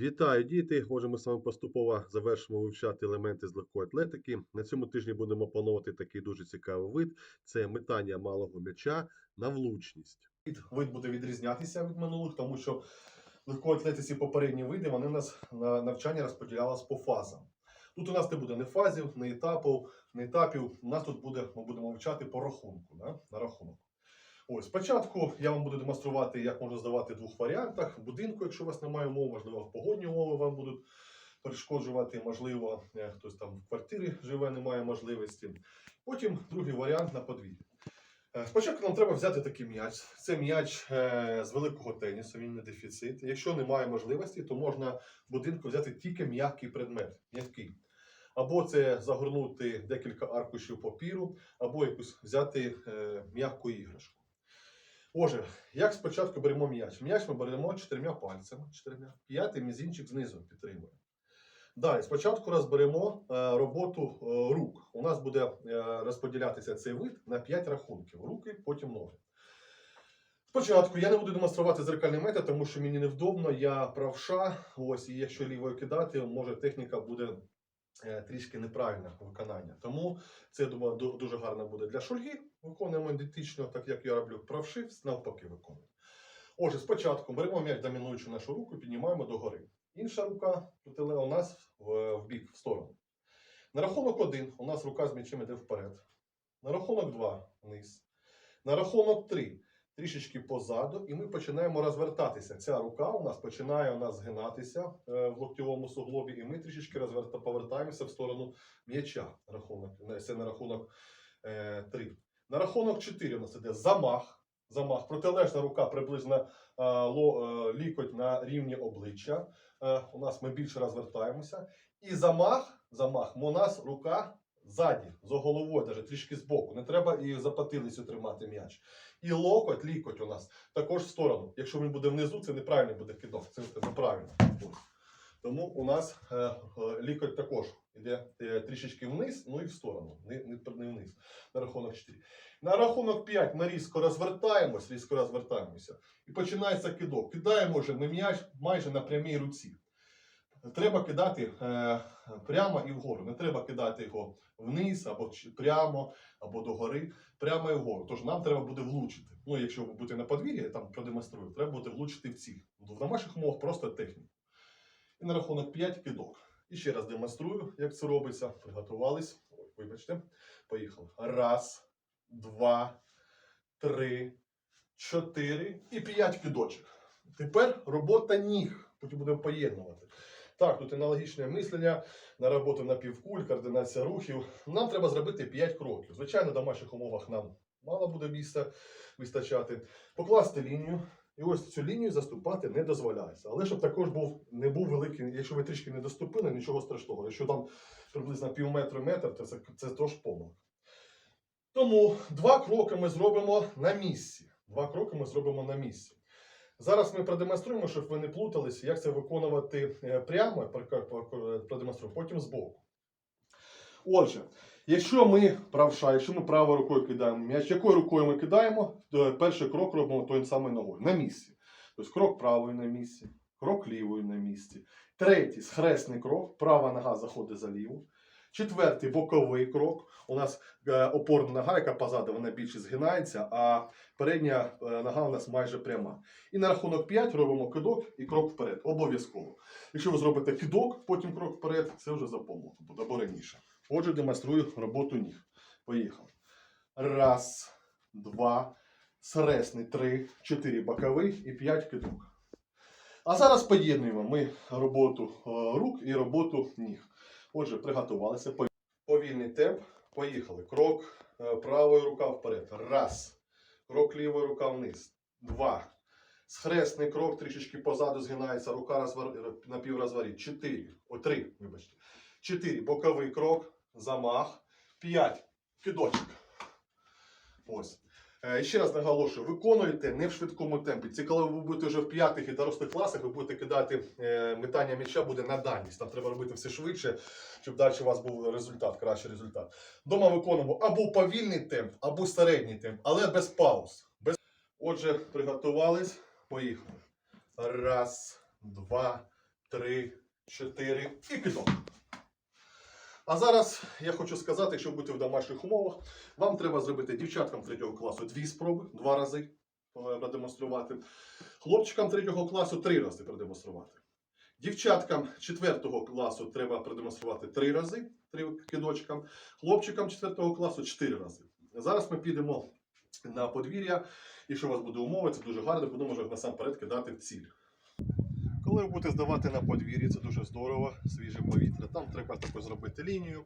Вітаю, діти! Отже, ми з вами поступово завершимо вивчати елементи з легкої атлетики. На цьому тижні будемо опановувати такий дуже цікавий вид: це метання малого м'яча на влучність. Вид буде відрізнятися від минулих, тому що легкої атлетиці попередні види вони нас на навчання розподілялись по фазам. Тут у нас не буде ні фазів, ні етапів, ні етапів. У нас тут буде, ми будемо вивчати по рахунку, да? на рахунок. Ось спочатку я вам буду демонструвати, як можна здавати в двох варіантах. В будинку, якщо у вас немає умов, можливо, в погодні умови вам будуть перешкоджувати, можливо, е, хтось там в квартирі живе, немає можливості. Потім другий варіант на подвір'ї. Е, Спочатку нам треба взяти такий м'яч. Це м'яч е, з великого тенісу, він не дефіцит. Якщо немає можливості, то можна в будинку взяти тільки м'який предмет. М'який. Або це загорнути декілька аркушів папіру, або якусь взяти м'яку іграшку. Отже, як спочатку беремо м'яч? М'яч ми беремо чотирма пальцями, чотирма, п'ятий мізинчик знизу підтримуємо. Далі, спочатку розберемо е, роботу е, рук. У нас буде е, розподілятися цей вид на 5 рахунків: руки, потім ноги. Спочатку я не буду демонструвати зеркальний метод, тому що мені невдобно, я правша. Ось, і якщо лівою кидати, може техніка буде трішки неправильне виконання. Тому це думаю дуже гарно буде для шульги. Виконуємо ідентично, так як я роблю правши, навпаки виконую. Отже, спочатку беремо м'яч домінуючу нашу руку, піднімаємо догори. Інша рука у нас в, в бік, в сторону. На рахунок один у нас рука з м'ячем йде вперед. На рахунок два вниз. На рахунок три трішечки позаду, і ми починаємо розвертатися. Ця рука у нас починає у нас згинатися е, в локтєвому суглобі, і ми трішечки розверта, повертаємося в сторону м'яча. Рахунок, це на рахунок е, 3. На рахунок 4 у нас іде замах. Замах. Протилежна рука приблизно е, е, лікоть на рівні обличчя. Е, у нас ми більше розвертаємося. І замах, замах, у нас рука ззаді, за головою, навіть трішки збоку. Не треба і за потилицю тримати м'яч. І локоть, лікоть у нас також в сторону. Якщо він буде внизу, це неправильний буде кидок. Це неправильно. Тому у нас е, е, лікоть також йде е, трішечки вниз, ну і в сторону, не, не, вниз. На рахунок 4. На рахунок 5 ми різко розвертаємось, різко розвертаємося. І починається кидок. Кидаємо вже ми м'яч майже на прямій руці. Треба кидати е, прямо і вгору. Не треба кидати його вниз або прямо, або догори, прямо і вгору. Тож нам треба буде влучити. Ну, якщо ви будете на подвір'ї, я там продемонструю, треба буде влучити в ціль. В домашніх умовах просто техніку. І на рахунок 5 кидок. І ще раз демонструю, як це робиться. Приготувались. Ой, вибачте. Поїхали. Раз, два, три, чотири і п'ять кидочок. Тепер робота ніг. Потім будемо поєднувати. Так, тут аналогічне мислення на роботу на півкуль, координація рухів. Нам треба зробити 5 кроків. Звичайно, в домашніх умовах нам мало буде місця вистачати. Покласти лінію. І ось цю лінію заступати не дозволяється. Але щоб також був, не був великий, якщо ви трішки не доступили, нічого страшного. Якщо там приблизно пів метра метр, то це, це теж помилка. Тому два кроки ми зробимо на місці. Два кроки ми зробимо на місці. Зараз ми продемонструємо, щоб ви не плуталися, як це виконувати е, прямо, продемонструємо, потім збоку. Отже, якщо ми правша, якщо ми правою рукою кидаємо м'яч, якою рукою ми кидаємо, перший крок робимо тою самою ногою на місці. Тобто крок правою на місці, крок лівою на місці. Третій схресний крок, права нога заходить за ліву. Четвертий боковий крок. У нас е, опорна нога, яка позаду, вона більше згинається, а передня е, нога у нас майже пряма. І на рахунок 5 робимо кидок і крок вперед. Обов'язково. Якщо ви зробите кидок, потім крок вперед, це вже за помилку буде або раніше. Отже, демонструю роботу ніг. Поїхали. Раз, два, сресний, три, чотири боковий і п'ять кидок. А зараз поєднуємо ми роботу е, рук і роботу ніг. Отже, приготувалися. Повільний темп. Поїхали. Крок е, правої рука вперед. Раз. Крок лівої рука вниз. Два. Схресний крок трішечки позаду згинається, рука розвар... напіврозворіт. Чотири. О, три, вибачте. Чотири. Боковий крок. Замах. П'ять. Кидочок. Ось. Е, Ще раз наголошую, виконуйте не в швидкому темпі. Це коли ви будете вже в п'ятих і дорослих класах, ви будете кидати е, метання м'яча буде на дальність. Там треба робити все швидше, щоб далі у вас був результат, кращий результат. Дома виконуємо або повільний темп, або середній темп, але без пауз. Без... Отже, приготувались, поїхали. Раз, два, три, чотири і кидок. А зараз я хочу сказати, якщо бути в домашніх умовах, вам треба зробити дівчаткам третього класу дві спроби, два рази е, продемонструвати. Хлопчикам третього класу три рази продемонструвати. Дівчаткам четвертого класу треба продемонструвати три рази, три кидочкам. Хлопчикам четвертого класу чотири рази. Зараз ми підемо на подвір'я, і що у вас буде умови, це дуже гарно, будемо вже насамперед кидати в ціль. Коли ви будете здавати на подвір'ї, це дуже здорово, свіже повітря. Там треба таку зробити лінію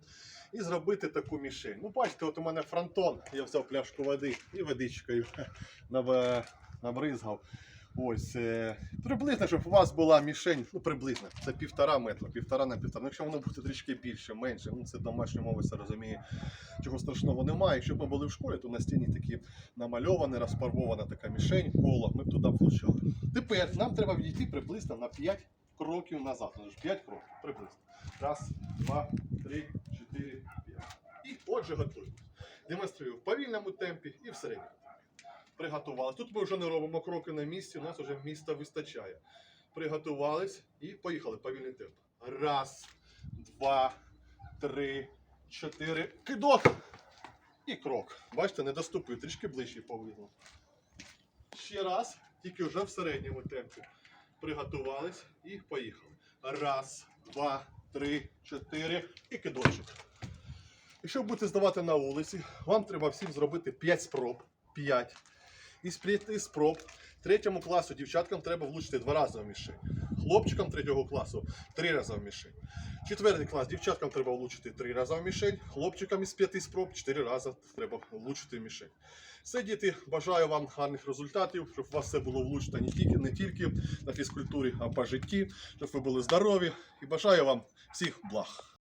і зробити таку мішень. Ну, бачите, от у мене фронтон, я взяв пляшку води і водичкою набризгав. Ось е, приблизно, щоб у вас була мішень, ну приблизно, це півтора метра, півтора на півтора. Ну, якщо воно буде трішки більше, менше, ну це домашня мова, все розуміє. Чого страшного немає. Якщо б ми були в школі, то на стіні такі намальована, розфарбована така мішень, коло, ми б туди влучали. Тепер нам треба відійти приблизно на 5 кроків назад. Ну, 5 кроків приблизно. Раз, два, три, чотири, п'ять. І отже готуємо. Демонструю в повільному темпі і в середньому. Приготували. Тут ми вже не робимо кроки на місці, у нас вже міста вистачає. Приготувались і поїхали повільний темп. Раз, два, три, чотири. Кидок! І крок. Бачите, не доступив, трішки ближче повинно. Ще раз, тільки вже в середньому темпі. Приготувались і поїхали. Раз, два, три, чотири і кидочок. Якщо будете здавати на вулиці, вам треба всім зробити 5 спроб. 5. Із 5 спроб третьому класу дівчаткам треба влучити два рази в мішень. Хлопчикам третього класу три рази в мішень. Четвертий клас дівчаткам треба влучити три рази в мішень. Хлопчикам із п'яти спроб чотири рази треба влучити в мішень. Все, діти, бажаю вам гарних результатів, щоб у вас все було влучно не тільки, не тільки на фізкультурі, а по житті, щоб ви були здорові. І бажаю вам всіх благ.